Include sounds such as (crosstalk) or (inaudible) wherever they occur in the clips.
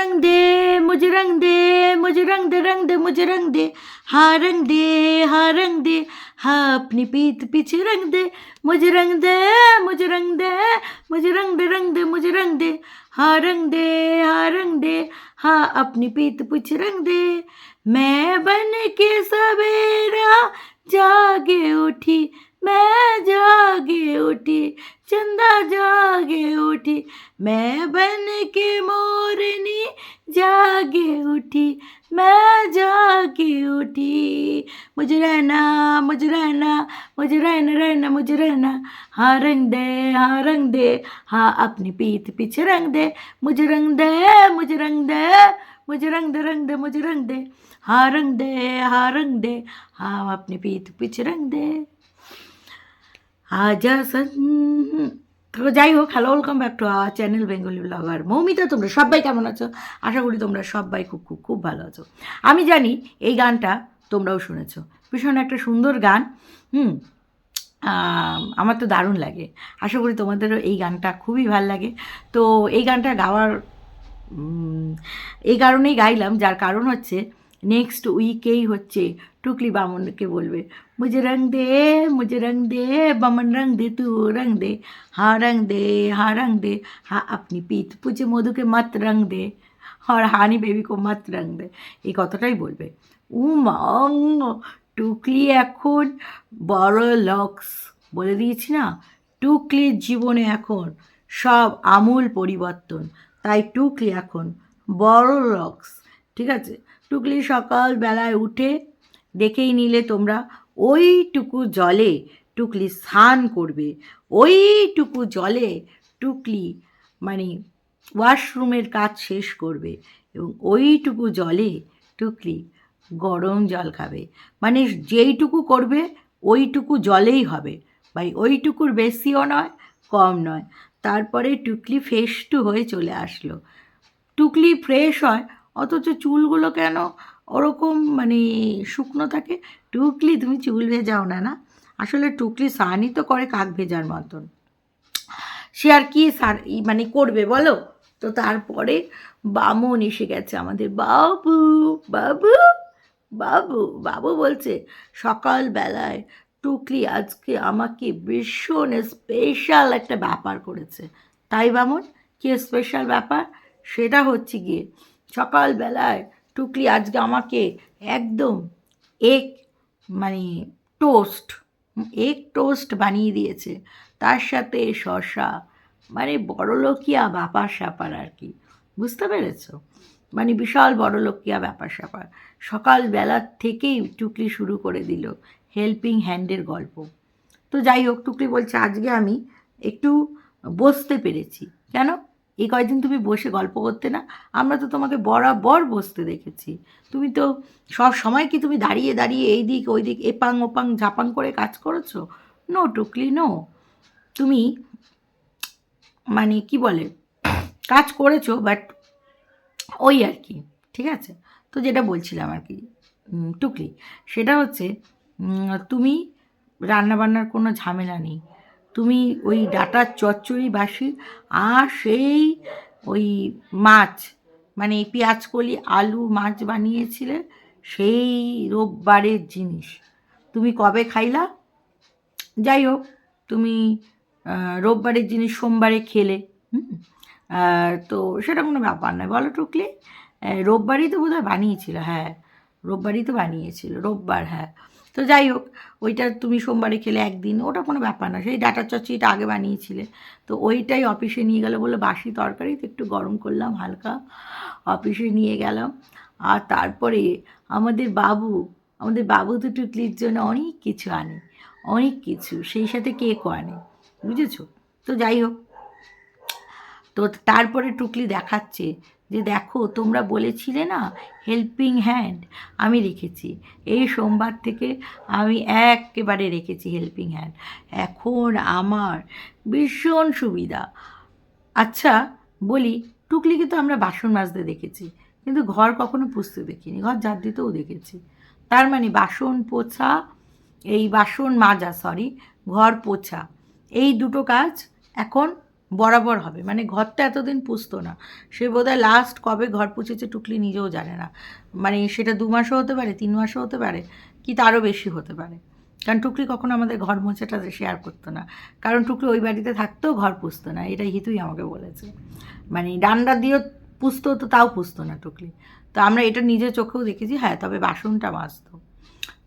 रंग दे मुझे रंग दे मुझे रंग दे रंग दे मुझे रंग दे हाँ रंग दे हाँ रंग दे हाँ अपनी पीठ पीछे रंग दे मुझे रंग दे मुझे रंग दे मुझे रंग दे रंग दे मुझे रंग दे हाँ रंग दे हाँ रंग दे हाँ अपनी पीठ पीछे रंग दे मैं बन के सवेरा जागे उठी मैं जागे उठी, चंदा जागे उठी। मैं बन के मोरनी जागे उठी, मैं जागे उठी। मुझे रहना मुझे रहना मुझे रहना रहना, मुझे रहना। हाँ रंग दे हाँ रंग दे हाँ अपनी पीठ पीछे रंग दे। मुझे रंग दे, मुझे रंग दे, मुझे रंग दे रंग दे, मुझे रंग दे। हाँ रंग दे हाँ रंग दे हाँ अपनी पीठ पीछे रंग दे। তো যাই হোক hello welcome back to our channel Bengali blogger Moumita, তোমরা সবাই কেমন আছো? আশা করি তোমরা সবাই খুব খুব খুব ভালো আছো। আমি জানি এই গানটা তোমরাও শুনেছ। ভীষণ একটা সুন্দর গান, হুম। আমার তো দারুণ লাগে। আশা করি তোমাদেরও এই গানটা খুবই ভালো লাগে। তো এই গানটা গাওয়ার এই কারণেই গাইলাম, যার কারণ হচ্ছে নেক্সট উইকেই হচ্ছে। টুকলি বামনকে বলবে, মুঝে রং দে, মুঝে রং দে, বামন রং দে, তু রং দে, হা রং দে, হা রং দে, হা আপনি পিত পুজে মধুকে মত রং দে, আর হানি বেবিকে মত রং দে। এই কথাটাই বলবে। উমা, টুকলি এখন বড় লক্স বলে দিয়েছি না? টুকলির জীবনে এখন সব আমূল পরিবর্তন। তাই টুকলি এখন বড় লক্স ঠিক আছে? টুকলি সকাল বেলায় উঠে, দেখেই নিলে তোমরা, ওইটুকু জলে টুকলি স্নান করবে। ওইটুকু জলে টুকলি মানে ওয়াশরুমের কাজ শেষ করবে এবং ওইটুকু জলে টুকলি গরম জল খাবে। মানে যেইটুকু করবে, ওইটুকু জলেই হবে। ভাই, ওইটুকুর বেশিও নয়, কম নয়। তারপরে টুকলি ফ্রেশ টু হয়ে চলে আসলো। টুকলি ফ্রেশ হয় অথচ চুলগুলো কেন ওরকম মানে শুকনো থাকে? টুকলি তুমি চুল ভেজাও না না? আসলে টুকলি স্নানই তো করে কাক ভেজার মতন। সে আর কি সার মানে করবে বলো? তো তারপরে বামন এসে গেছে আমাদের। বাবু বাবু বাবু বাবু বলছে, সকালবেলায় টুকলি আজকে আমাকে ভীষণ স্পেশাল একটা ব্যাপার করেছে। তাই বামন? কি স্পেশাল ব্যাপার? সেটা হচ্ছে গিয়ে সকালবেলায় টুকলি আজকে আমাকে একদম এক মানে টোস্ট, এক টোস্ট বানিয়ে দিয়েছে। তার সাথে শশা মানে বড়লোকিয়া ব্যাপার স্যাপার আর কি। বুঝতে পেরেছ? মানে বিশাল বড়লোকিয়া ব্যাপার স্যাপার। সকালবেলার থেকেই টুকলি শুরু করে দিল হেল্পিং হ্যান্ডের গল্প। তো যাই হোক, টুকলি বলছে, আজকে আমি একটু বসতে পেরেছি। কেন? এই কয়দিন তুমি বসে গল্প করতে না, আমরা তো তোমাকে বরাবর বসতে দেখেছি। তুমি তো সব সময় কি তুমি দাঁড়িয়ে দাঁড়িয়ে এই দিক ওই দিক এপাং ওপাং ঝাপাং করে কাজ করেছ? নো টুকলি নো তুমি মানে কি বলে, কাজ করেছ বাট ওই আর কি, ঠিক আছে? তো যেটা বলছিলাম আর কি টুকলি সেটা হচ্ছে তুমি রান্নাবান্নার কোনো ঝামেলা নেই। তুমি ওই ডাটার চচ্চড়ি বাসি আর সেই ওই মাছ মানে পেঁয়াজকলি আলু মাছ বানিয়েছিলে, সেই রোববারের জিনিস। তুমি কবে খাইলা? যাই হোক, তুমি রোববারের জিনিস সোমবারে খেলে তো সেটা কোনো ব্যাপার নয়। বলো টুকলি রোববারই তো বোধহয় বানিয়েছিল হ্যাঁ। রোববারই তো বানিয়েছিল, রোববার হ্যাঁ। তো যাই হোক, ওইটা তুমি সোমবারে খেলে একদিন, ওটা কোনো ব্যাপার না। সেই ডাটা চচ্চিটা আগে বানিয়েছিলে। তো ওইটাই অফিসে নিয়ে গেলো বলে বাসি তরকারি, তো একটু গরম করলাম, হালকা অফিসে নিয়ে গেলাম। আর তারপরে আমাদের বাবু আমাদের বাবু তো টুকলির জন্য অনেক কিছু আনে, অনেক কিছু, সেই সাথে কেকও আনে, বুঝেছ? তো যাই হোক, তো তারপরে টুকলি দেখাচ্ছে যে দেখো, তোমরা বলেছিলে না হেল্পিং হ্যান্ড আমি রেখেছি। এই সোমবার থেকে আমি একেবারে রেখেছি হেল্পিং হ্যান্ড এখন আমার ভীষণ সুবিধা। আচ্ছা বলি, টুকলিকে তো আমরা বাসন মাজতে দেখেছি, কিন্তু ঘর কখনো পুষতে দেখিনি, ঘর ঝাড় দিতেও দেখেছি। তার মানে বাসন পোছা, এই বাসন মাজা সরি ঘর পোছা, এই দুটো কাজ এখন বরাবর হবে। মানে ঘরটা এতদিন পুষতো না। সে বোধহয় লাস্ট কবে ঘর পুছেছে টুকলি নিজেও জানে না। মানে সেটা দু মাসও হতে পারে, তিন মাসও হতে পারে, কি তারও বেশি হতে পারে। কারণ টুকলি কখনো আমাদের ঘর মোছাটা শেয়ার করতো না। কারণ টুকলি ওই বাড়িতে থাকতেও ঘর পুষতো না, এটা হিতুই আমাকে বলেছে। মানে ডান্ডা দিয়েও পুষতো তো তাও পুষতো না টুকলি। তো আমরা এটা নিজের চোখেও দেখেছি হ্যাঁ তবে বাসনটা মাজতো।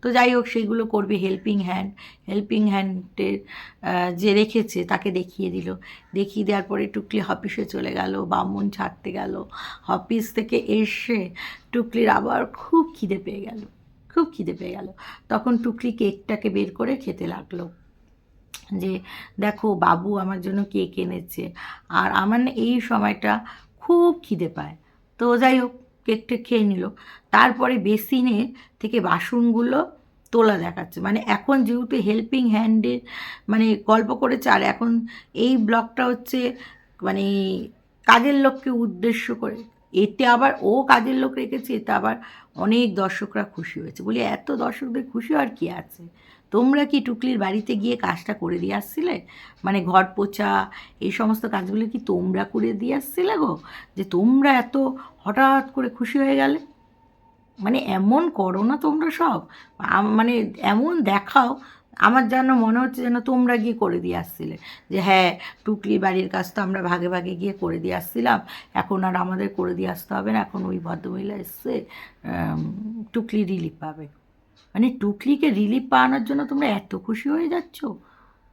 তো যাই হোক, সেইগুলো করবে। হেল্পিং হ্যান্ড হেল্পিং হ্যান্ডের যে রেখেছে তাকে দেখিয়ে দিল। দেখিয়ে দেওয়ার পরে টুকলি অফিসে চলে গেল, বামুন ছাড়তে গেল। অফিস থেকে এসে টুকলির আবার খুব খিদে পেয়ে গেল, খুব খিদে পেয়ে গেল। তখন টুকলি কেকটাকে বের করে খেতে লাগল। যে দেখো, বাবু আমার জন্য কেক এনেছে, আর আমার এই সময়টা খুব খিদে পায়। তো যাই হোক কেকটা খেয়ে নিল। তারপরে বেসিনে থেকে বাসনগুলো তোলা দেখাচ্ছে। মানে এখন যেহেতু হেল্পিং হ্যান্ডের মানে গল্প করেছে, আর এখন এই ব্লগটা হচ্ছে মানে কাজের লোককে উদ্দেশ্য করে। এতে আবার ও কাজের লোক রেখেছে, এতে আবার অনেক দর্শকরা খুশি হয়েছে। বলি, এত দর্শকদের খুশি আর কি আছে? তোমরা কি টুকলির বাড়িতে গিয়ে কাজটা করে দিয়ে আসছিলে? মানে ঘর পোছা, এই সমস্ত কাজগুলো কি তোমরা করে দিয়ে আসছিলে গো? যে তোমরা এত হঠাৎ করে খুশি হয়ে গেলে? মানে এমন করো না তোমরা সব। মানে এমন দেখাও, আমার যেন মনে হচ্ছে যেন তোমরা গিয়ে করে দিয়ে আসছিলে। যে হ্যাঁ টুকলি বাড়ির কাজ তো আমরা ভাগে ভাগে গিয়ে করে দিয়ে আসছিলাম। এখন আর আমাদের করে দিয়ে আসতে হবে না। এখন ওই ভদ্রমহিলা এসছে টুকলি রিলিফ পাবে। মানে টুকলিকে রিলিফ পাওয়ানোর জন্য তোমরা এত খুশি হয়ে যাচ্ছ?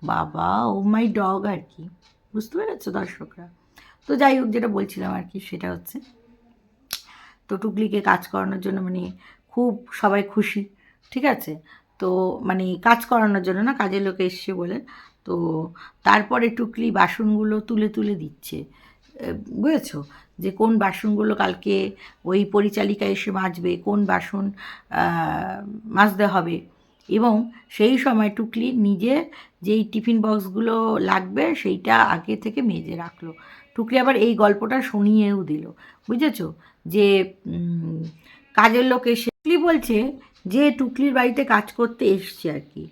বাবা ও মাই ডগ আর কি। বুঝতে পেরেছ দর্শকরা? তো যাই হোক, যেটা বলছিলাম আর কি, সেটা হচ্ছে তো টুকলিকে কাজ করানোর জন্য মানে খুব সবাই খুশি, ঠিক আছে? তো মানে কাজ করানোর জন্য না কাজের লোক এসছে বলে। তো তারপরে টুকলি বাসনগুলো তুলে তুলে দিচ্ছে। বুঝেছ? যে কোন বাসনগুলো কালকে ওই পরিচালিকা এসে মাজবে, কোন বাসন মাজতে হবে। এবং সেই সময় টুকলি নিজে যেই টিফিন বক্সগুলো লাগবে সেইটা আগে থেকে মেজে রাখল। টুকলি আবার এই গল্পটা শুনিয়েও দিল। বুঝেছ? যে কাজের লোক এসে টুকলি বলছে যে, টুকলির বাড়িতে কাজ করতে এসছে আর কি।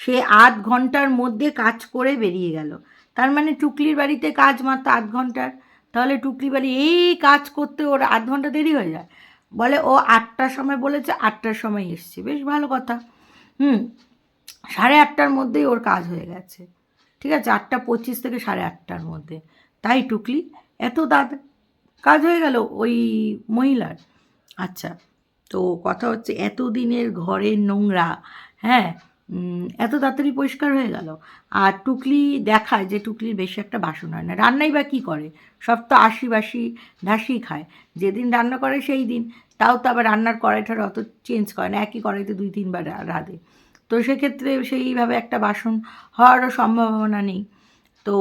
সে আধ ঘণ্টার মধ্যে কাজ করে বেরিয়ে গেল। তার মানে টুকলির বাড়িতে কাজ মাত্র আধ ঘণ্টার। তাহলে টুকলি বাড়ি এই কাজ করতে ওর আধ ঘণ্টা দেরি হয়ে যায়। বলে, ও আটটার সময় বলেছে, আটটার সময় এসছে। বেশ ভালো কথা। হুম, সাড়ে আটটার মধ্যেই ওর কাজ হয়ে গেছে। ঠিক আছে, আটটা পঁচিশ থেকে সাড়ে আটটার মধ্যে। তাই টুকলি, এত তাড়াতাড়ি কাজ হয়ে গেল ওই মহিলার। আচ্ছা তো কথা হচ্ছে, এতদিনের ঘরের নোংরা হ্যাঁ? এত তাড়াতাড়ি পরিষ্কার হয়ে গেল। আর টুকলি দেখায় যে টুকলির বেশি একটা বাসন হয় না। রান্নাই বা কী করে? সব তো আশি বাসি ঢাসি খায়। যেদিন রান্না করে সেই দিন। তাও তো আবার রান্নার কড়াইটার অত চেঞ্জ করে না। একই কড়াইতে দুই, তিনবার রাঁধে। তো সেক্ষেত্রে সেইভাবে একটা বাসন হওয়ারও সম্ভাবনা নেই। তো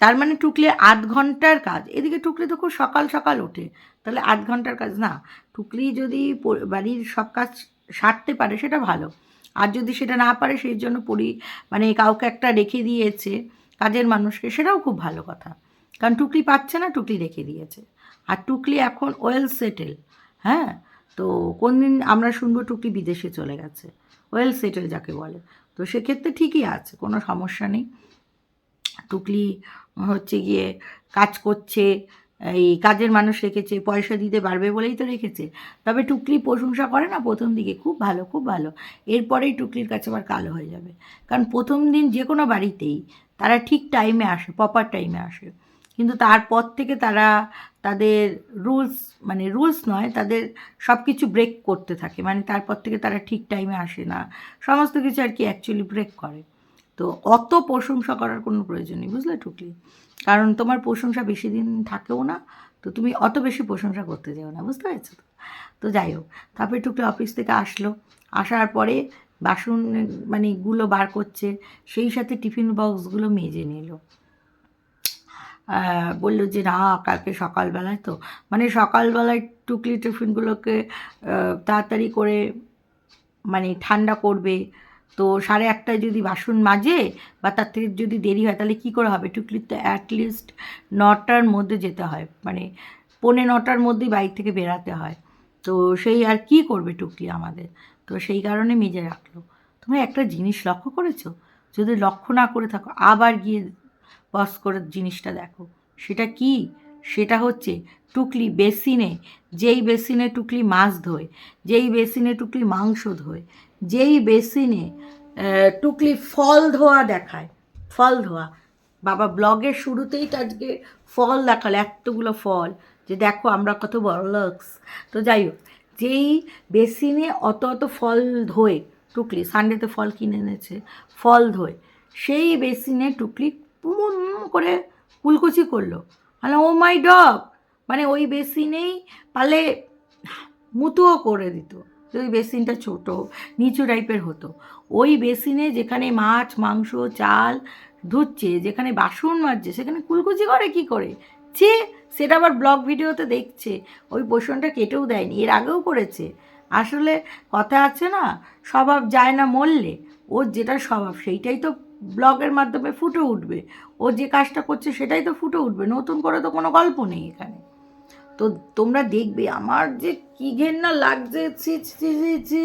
তার মানে টুকলির আধ ঘণ্টার কাজ। এদিকে টুকলি তো খুব সকাল সকাল ওঠে। তাহলে আধ ঘণ্টার কাজ না। টুকলি যদি বাড়ির সব কাজ সারতে পারে, সেটা ভালো। আর যদি সেটা না পারে, সেই জন্য পরি মানে কাউকে একটা রেখে দিয়েছে কাজের মানুষকে, সেটাও খুব ভালো কথা। কারণ টুকলি পাচ্ছে না, টুকলি রেখে দিয়েছে। আর টুকলি এখন ওয়েল সেটেল হ্যাঁ? তো কোন দিন আমরা শুনব টুকলি বিদেশে চলে গেছে। ওয়েল সেটেল যাকে বলে। তো সেক্ষেত্রে ঠিকই আছে, কোনো সমস্যা নেই। টুকলি হচ্ছে গিয়ে কাজ করছে এই কাজের মানুষ রেখেছে, পয়সা দিতে পারবে বলেই তো রেখেছে। তবে টুকলি প্রশংসা করে না প্রথম দিকে? খুব ভালো খুব ভালো। এরপরেই টুকলির কাছে আবার কালো হয়ে যাবে। কারণ প্রথম দিন যে কোনো বাড়িতেই তারা ঠিক টাইমে আসে প্রপার টাইমে আসে। কিন্তু তারপর থেকে তারা তাদের রুলস মানে রুলস নয়, তাদের সব কিছু ব্রেক করতে থাকে। মানে তারপর থেকে তারা ঠিক টাইমে আসে না। সমস্ত কিছু আর কি অ্যাকচুয়ালি ব্রেক করে। তো অত প্রশংসা করার কোনো প্রয়োজন নেই, বুঝলে টুকলি? কারণ তোমার প্রশংসা বেশি দিন থাকেও না, তো তুমি অত বেশি প্রশংসা করতে যাও না, বুঝতে পেরেছ তো? তো যাই হোক, তারপরে টুকলি অফিস থেকে আসলো, আসার পরে বাসন মানে গুলো বার করছে, সেই সাথে টিফিন বক্সগুলো মেজে নিল। বলল যে না, কালকে সকালবেলায় তো মানে সকালবেলায় টুকলি টিফিনগুলোকে তাড়াতাড়ি করে মানে ঠান্ডা করবে তো সাড়ে আটটায় যদি বাসন মাজে বা তার থেকে যদি দেরি হয়, তাহলে কী করে হবে? টুকলির তো অ্যাটলিস্ট নটার মধ্যে যেতে হয়। মানে পৌনে নটার মধ্যেই বাইক থেকে বেরাতে হয়। তো সেই আর কি করবে টুকলি আমাদের? তো সেই কারণে মেজে রাখল। তুমি একটা জিনিস লক্ষ্য করেছ? যদি লক্ষ্য না করে থাকো, আবার গিয়ে বস করে জিনিসটা দেখো। সেটা কি? সেটা হচ্ছে টুকলি বেসিনে, যেই বেসিনে টুকলি মাছ ধোয়, যেই বেসিনে টুকলি মাংস ধোয় যেই বেসিনে টুকলি ফল ধোয়া দেখায়, ফল ধোয়া। বাবা ব্লগের শুরুতেই তো আজকে ফল দেখাল এতগুলো ফল, যে দেখো আমরা কত বড় লক্স। তো যাই হোক, যেই বেসিনে অত অত ফল ধোয়, টুকলি সানডেতে ফল কিনে এনেছে, ফল ধোয়, সেই বেসিনে টুকলি পুম করে কুলকুচি করল। মানে ও মাই ডগ! মানে ওই বেসিনেই পালে মুতুও করে দিত। যে ওই বেসিনটা ছোট, নিচু টাইপের হতো। ওই বেসিনে যেখানে মাছ, মাংস, চাল ধুচ্ছে, যেখানে বাসন মাজছে, সেখানে কুলকুচি করে কি করে? ছে, সেটা আবার ব্লগ ভিডিওতে দেখছে। ওই পোষণটা কেটেও দেয়নি, এর আগেও করেছে। আসলে কথা আছে না, স্বভাব যায় না মরলে, ওর যেটা স্বভাব সেইটাই তো ব্লগের মাধ্যমে ফুটে উঠবে। ও যে কাজটা করছে সেটাই তো ফুটে উঠবে, নতুন করে তো কোনো গল্প নেই এখানে। তো তোমরা দেখবে, আমার যে কী ঘেন্না লাগছে, ছি ছি ছি ছি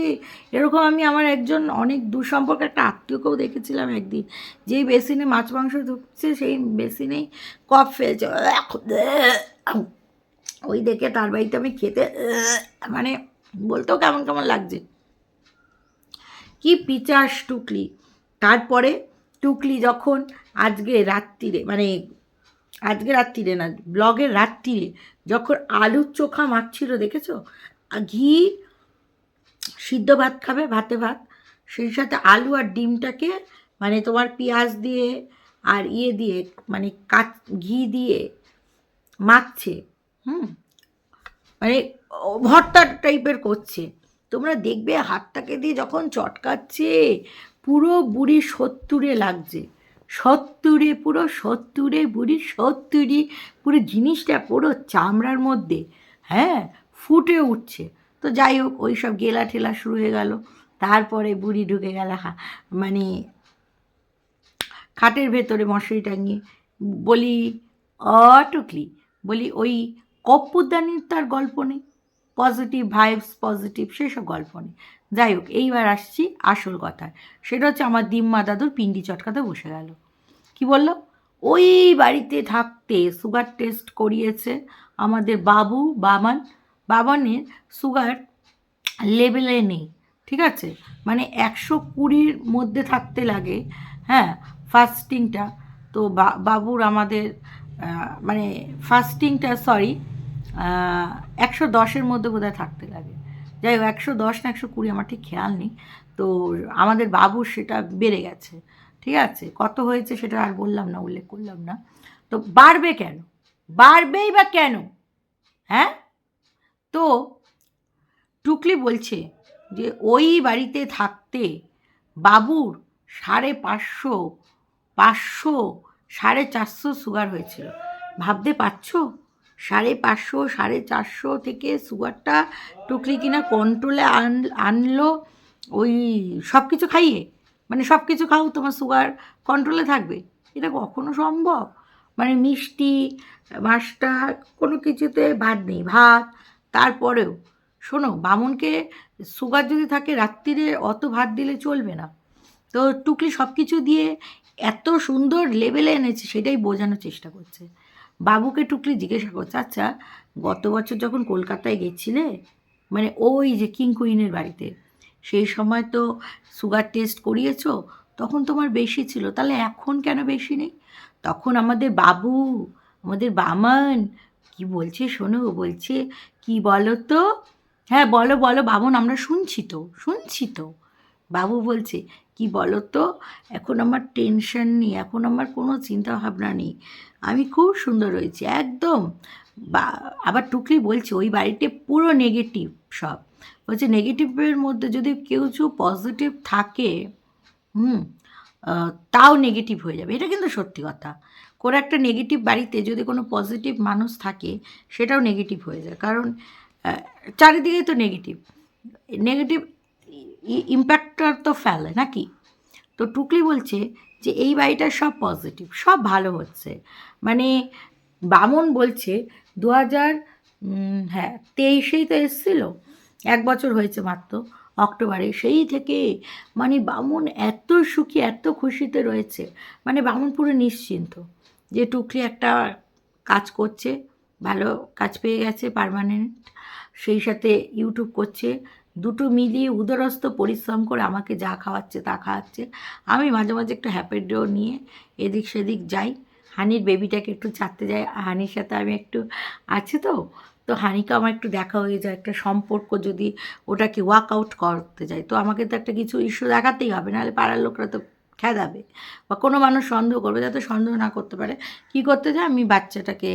এরকম আমি আমার একজন অনেক দূর সম্পর্কে একটা আত্মীয়কেও দেখেছিলাম একদিন। যেই বেসিনে মাছ মাংস ঢুকছে, সেই বেসিনেই কফ ফেলছে। ওই দেখে তার বাড়িতে আমি খেতে মানে বলতেও কেমন কেমন লাগছে। কি পিচাস টুকলি। তারপরে টুকলি যখন আজকে রাত্রিরে মানে আজকে রাত্রিরে না, ব্লগের রাত্রিরে যখন আলুর চোখা মাখছিল দেখেছ? ঘি, সিদ্ধ ভাত খাবে, ভাতে ভাত, সেই সাথে আলু আর ডিমটাকে মানে তোমার পেঁয়াজ দিয়ে আর ইয়ে দিয়ে মানে কাচ, ঘি দিয়ে মাখছে, হুম? মানে ভর্তা টাইপের করছে। তোমরা দেখবে হাতটাকে দিয়ে যখন চটকাচ্ছে, পুরো বুড়ি সত্তরে লাগছে। সত্তরে পুরো সত্তরে বুড়ি, সত্তরি পুরো জিনিসটা পুরো চামড়ার মধ্যে হ্যাঁ ফুটে উঠছে। তো যাই হোক, ওই সব গেলা ঠেলা শুরু হয়ে গেল। তারপরে বুড়ি ঢুকে গেল মানে খাটের ভেতরে মশারি টাঙিয়ে, বলি অটুকলি বলি, ওই কপ্পুদানির তার গল্প নেই। পজিটিভ ভাইবস পজিটিভ সেসব গল্প নেই। যাই হোক, এইবার আসছি আসল কথায়। সেটা হচ্ছে আমার দিম্মা দাদুর পিন্ডি চটকাতে বসে গেল। কি বলল? ওই বাড়িতে থাকতে সুগার টেস্ট করিয়েছে আমাদের বাবু, বাবান। বাবানের সুগার লেভেলে নেই, ঠিক আছে? মানে একশো কুড়ির মধ্যে থাকতে লাগে হ্যাঁ ফাস্টিংটা তো বাবুর আমাদের মানে ফাস্টিংটা সরি একশো দশের মধ্যে বোধহয় থাকতে লাগে। যাই হোক, একশো দশ না একশো কুড়ি আমার ঠিক খেয়াল নেই। তো আমাদের বাবুর সেটা বেড়ে গেছে, ঠিক আছে? কত হয়েছে সেটা আর বললাম না, উল্লেখ করলাম না। তো বাড়বে কেন? বাড়বেই বা কেন? হ্যাঁ? তো টুকলি বলছে যে ওই বাড়িতে থাকতে বাবুর সাড়ে পাঁচশো পাঁচশো, সাড়ে চারশো সুগার হয়েছিল। ভাবতে পারছ? সাড়ে পাঁচশো, সাড়ে চারশো থেকে সুগারটা টুকলি কিনা কন্ট্রোলে আন, আনলো, ওই সব কিছু খাইয়ে। মানে সব কিছু খাও, তোমার সুগার কন্ট্রোলে থাকবে। এটা কখনো সম্ভব? মানে মিষ্টি, মাছটা কোনো কিছুতে ভাত নেই, ভাত, তারপরেও। শোনো, বামুনকে সুগার যদি থাকে, রাত্রিরে অত ভাত দিলে চলবে না। তো টুকলি সব কিছু দিয়ে এত সুন্দর লেভেলে এনেছে, সেটাই বোঝানোর চেষ্টা করছে। বাবুকে টুকলি জিজ্ঞাসা করছে আচ্ছা গত বছর যখন কলকাতায় গেছিলে মানে ওই যে কিং কুইনের বাড়িতে, সেই সময় তো সুগার টেস্ট করিয়েছো, তখন তোমার বেশি ছিল, তাহলে এখন কেন বেশি নেই? তখন আমাদের বাবু, আমাদের বামন, কি বলছে শোনো, বলছে কি বলো তো? হ্যাঁ বলো বলো, বামন, আমরা শুনছি তো শুনছি তো। বাবু বলছে কি বলো তো এখন আমার টেনশন নেই এখন আমার কোনো চিন্তা ভাবনা নেই। আমি খুব সুন্দর রয়েছি একদম। বা আবার টুকলি বলছে ওই বাড়িতে পুরো নেগেটিভ সব। বলছে নেগেটিভের মধ্যে যদি কেউ কিছু পজিটিভ থাকে হুম তাও নেগেটিভ হয়ে যাবে। এটা কিন্তু সত্যি কথা। কোনো একটা নেগেটিভ বাড়িতে যদি কোনো পজিটিভ মানুষ থাকে সেটাও নেগেটিভ হয়ে যায়। কারণ আহ, চারিদিকেই তো নেগেটিভ নেগেটিভ ইম্প্যাক্টটা তো ফেলে, নাকি? তো টুকলি বলছে যে এই বাড়িটা সব পজিটিভ সব ভালো হচ্ছে। মানে বামন বলছে দু হাজার হ্যাঁ তেইশেই তো এসেছিল, এক বছর হয়েছে মাত্র, অক্টোবরে। সেই থেকে মানে বামন এত সুখী, এত খুশিতে রয়েছে। মানে বামন পুরো নিশ্চিন্ত যে টুকলি একটা কাজ করছে, ভালো কাজ পেয়ে গেছে পার্মানেন্ট সেই সাথে ইউটিউব করছে দুটো মিলিয়ে উদরস্থ পরিশ্রম করে আমাকে যা খাওয়াচ্ছে তা খাওয়াচ্ছে। আমি মাঝে মাঝে একটু হ্যাপেডো নিয়ে এদিক সেদিক যাই। হানির বেবিটাকে একটু ছাড়তে যাই। হানির সাথে আমি একটু আছে তো। তো হানিকে আমার একটু দেখা হয়ে যায়, একটা সম্পর্ক যদি ওটাকে ওয়ার্কআউট করতে যায় তো আমাকে তো একটা কিছু ইস্যু দেখাতেই হবে, নাহলে পাড়ার লোকরা তো খেদাবে বা কোনো মানুষ সন্দেহ করবে যাতে সন্দেহ না করতে পারে। কি করতে যায় আমি বাচ্চাটাকে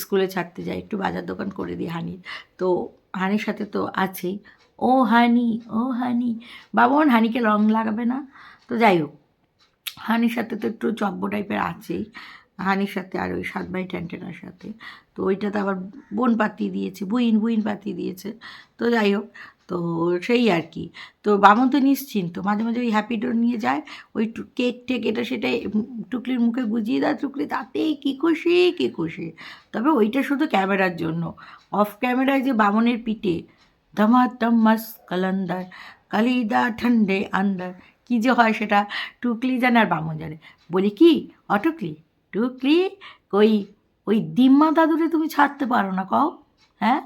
স্কুলে ছাড়তে যাই, একটু বাজার দোকান করে দিই হানির। তো হানির সাথে তো আছেই। ও হানি ও হানি। বাবন হানিকে রং লাগাবে না। তো যাই হোক, হানির সাথে তো একটু চব্য টাইপের আছেই। হানির সাথে আর ওই সাত বাই ট্যান্টেনার সাথে। তো ওইটাতে আবার বোন পাতি দিয়েছে, বুইন বুইন পাতি দিয়েছে। তো যাই হোক তো সেই আর কি। তো বামন তো নিশ্চিন্ত, মাঝে মাঝে ওই হ্যাপি ডোর নিয়ে যায়, ওই কেক টেক এটা সেটা টুকলির মুখে গুজিয়ে দেয় টুকলি, তাতেই কী খুশি কী খুশি। তবে ওইটা শুধু ক্যামেরার জন্য। অফ ক্যামেরায় যে বামনের পিঠে ধমাধম মাস কালান্দার, কালিদা ঠান্ডে আন্দার, কী যে হয় সেটা টুকলি জানে আর বামন জানে। বলি কি, অটুকলি, টুকলি, ওই ওই দিম্মা দাদুরে তুমি ছাড়তে পারো না কও হ্যাঁ?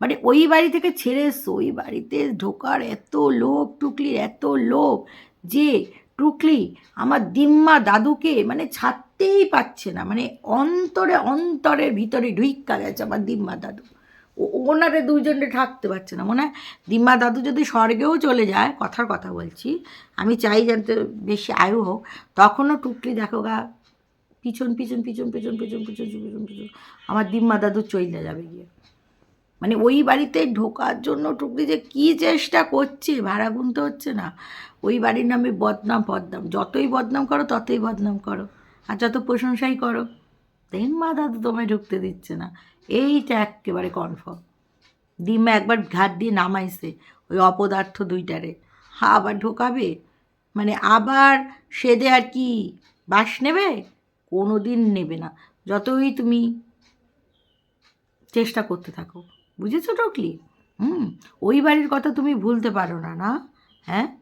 মানে ওই বাড়ি থেকে ছেড়ে এসছো ওই বাড়িতে ঢোকার এত লোভ, টুকলির এত লোভ যে টুকলি আমার দিম্মা দাদুকে মানে ছাড়তেই পারছে না মানে অন্তরে অন্তরের ভিতরে ঢুইক্কা গেছে আমার দিম্মা দাদু। ওনারে দুইজনে থাকতে পারছে না, মনে হয় দিম্মা দাদু যদি স্বর্গেও চলে যায়, কথার কথা বলছি, আমি চাই জানতে বেশি আয়ু হোক, তখনও টুকলি দেখো গা পিছন পিছন পিছন পিছন পিছন পিছন পিছন পিছন, আমার দিম্মা দাদু চইলে যাবে গিয়ে। মানে ওই বাড়িতে ঢোকার জন্য টুকলি যে কী চেষ্টা করছে, ভাড়া গুনতে হচ্ছে না। ওই বাড়ির নামে বদনাম বদনাম। যতই বদনাম করো, ততই বদনাম করো। আর যত প্রশংসাই করো দিম্মা দাদু তোমায় ঢুকতে দিচ্ছে না। এইটা একেবারে কনফার্ম দিম্মা একবার ঘাট দিয়ে নামাইছে, ওই অপদার্থ দুইটারে। হা, আবার ঢোকাবে? মানে আবার সেদে আর কি বাস নেবে? কোনো দিন নেবে না। যতই তুমি চেষ্টা করতে থাকো। বুঝেছ টকলি? হুম, ওই বাড়ির কথা তুমি ভুলতে পারো না না? হ্যাঁ?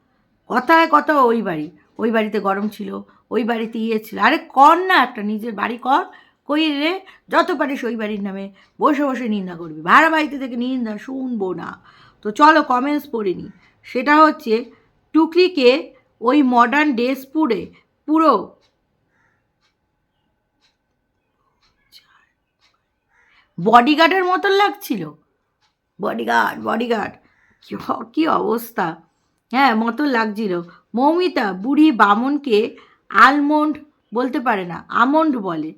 কথায় কথা ওই বাড়ি। ওই বাড়িতে গরম ছিল, ওই বাড়িতে ইয়ে ছিল। আরে কর না একটা, নিজের বাড়ি কর। কই রে? যত পারিস ওই বাড়ির নামে বসে বসে নিন্দা করবি। ভাড়া বাড়িতে থেকে নিন্দা শুনব না। তো চলো কমেন্টস পড়ে নি। সেটা হচ্ছে, টুকরিকে ওই মডার্ন ড্রেস পুরে পুরো বডিগার্ডের মতন লাগছিল? বডিগার্ড বডিগার্ড কি অবস্থা? হ্যাঁ মতো লাগছিল। মৌমিতা, বুড়ি বামনকে আলমন্ড বলতে পারে না, আমন্ড বলে।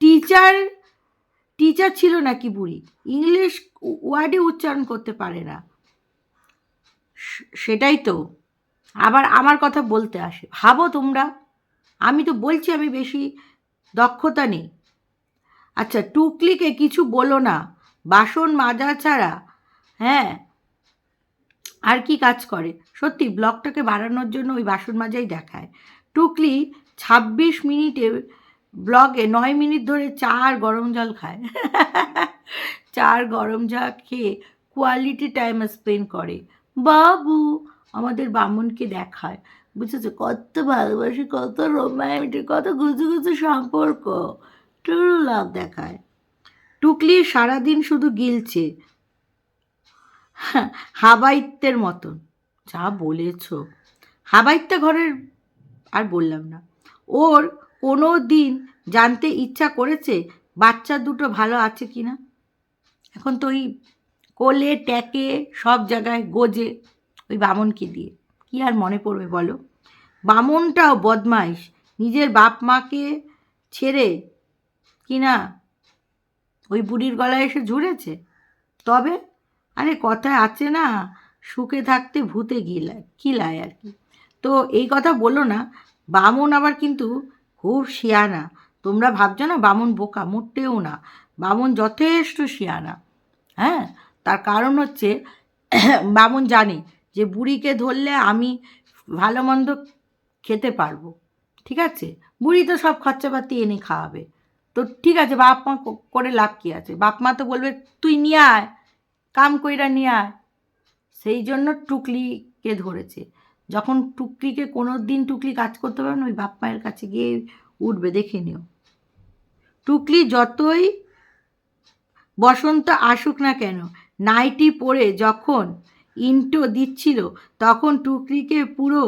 টিচার টিচার ছিল নাকি বুড়ি? ইংলিশ ওয়ার্ডে উচ্চারণ করতে পারে না। সেটাই তো। আবার আমার কথা বলতে আসে। ভাবো তোমরা। আমি তো বলছি, আমি বেশি দক্ষতা নেই। আচ্ছা টুকলিকে কিছু বলো না। বাসন মাজা ছাড়া হ্যাঁ? আর কি কাজ করে? সত্যি, ব্লগটাকে বাড়ানোর জন্য ওই বাসন মাজাই দেখায়। টুকলি ছাব্বিশ মিনিটে ব্লগে নয় মিনিট ধরে চার গরম জল খায়। (laughs) চার গরম জল খেয়ে কোয়ালিটি টাইম স্পেন্ড করে। বাবু, আমাদের বামনকে দেখায়। বুঝেছ? কত ভালোবাসি, কত রোম্যান্টিক কত গুজু গুজু সম্পর্ক। ট্রু লাভ দেখায়। টুকলি সারাদিন শুধু গিলছে। হাবাইত্যের মতন। যা বলেছ। হাবাইত্যা ঘরের আর বললাম না। ওর কোনো দিন জানতে ইচ্ছা করেছে বাচ্চা দুটো ভালো আছে কি না? এখন তো ওই কোলে ট্যাকে সব জায়গায় গোজে ওই বামনকে দিয়ে। কি আর মনে পড়বে বলো? বামনটাও বদমাইশ। নিজের বাপ মাকে ছেড়ে কি না ওই বুড়ির গলায় এসে ঝুড়েছে। তবে, আরে কথায় আছে না, সুখে থাকতে ভূতে গিলায় কিলায় আর কি। তো এই কথা বলো না, বামন আবার কিন্তু খুব শিয়ানা। তোমরা ভাবছ না বামন বোকা, মোটেও না। বামন যথেষ্ট শিয়ানা হ্যাঁ? তার কারণ হচ্ছে, বামন জানে যে বুড়িকে ধরলে আমি ভালো মন্দ খেতে পারব, ঠিক আছে? বুড়ি তো সব খরচাপাতি এনে খাওয়াবে। তো ঠিক আছে, বাপ মা করে লাভ কী আছে? বাপ মা তো বলবে, তুই নিয়ে আয়, কাম কইরা নিয়ে আয়। সেই জন্য টুকলিকে ধরেছে। যখন টুকলিকে কোনো দিন টুকলি কাজ করতে পারবে না, ওই বাপ মায়ের কাছে গিয়ে উঠবে, দেখে নিও। টুকলি যতই বসন্ত আসুক না কেন, নাইটি পরে যখন ইন্টো দিচ্ছিল, তখন টুকলিকে পুরো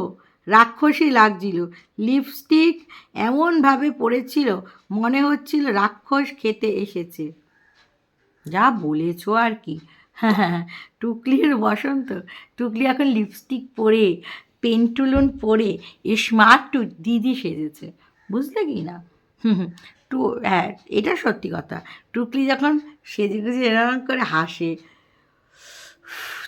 রাক্ষসী লাগছিল। লিপস্টিক এমনভাবে পড়েছিল মনে হচ্ছিল রাক্ষস খেতে এসেছে। যা বলেছ আর কি। হ্যাঁ (laughs) টুকলির বসন্ত, টুকলি এখন লিপস্টিক পরে, পেন্টুলন পরে স্মার্ট টু দিদি সেজেছে। বুঝলে কি না? টু হ্যাঁ এটা সত্যি কথা। টুকলি যখন সেজে গুজে এরকম করে হাসে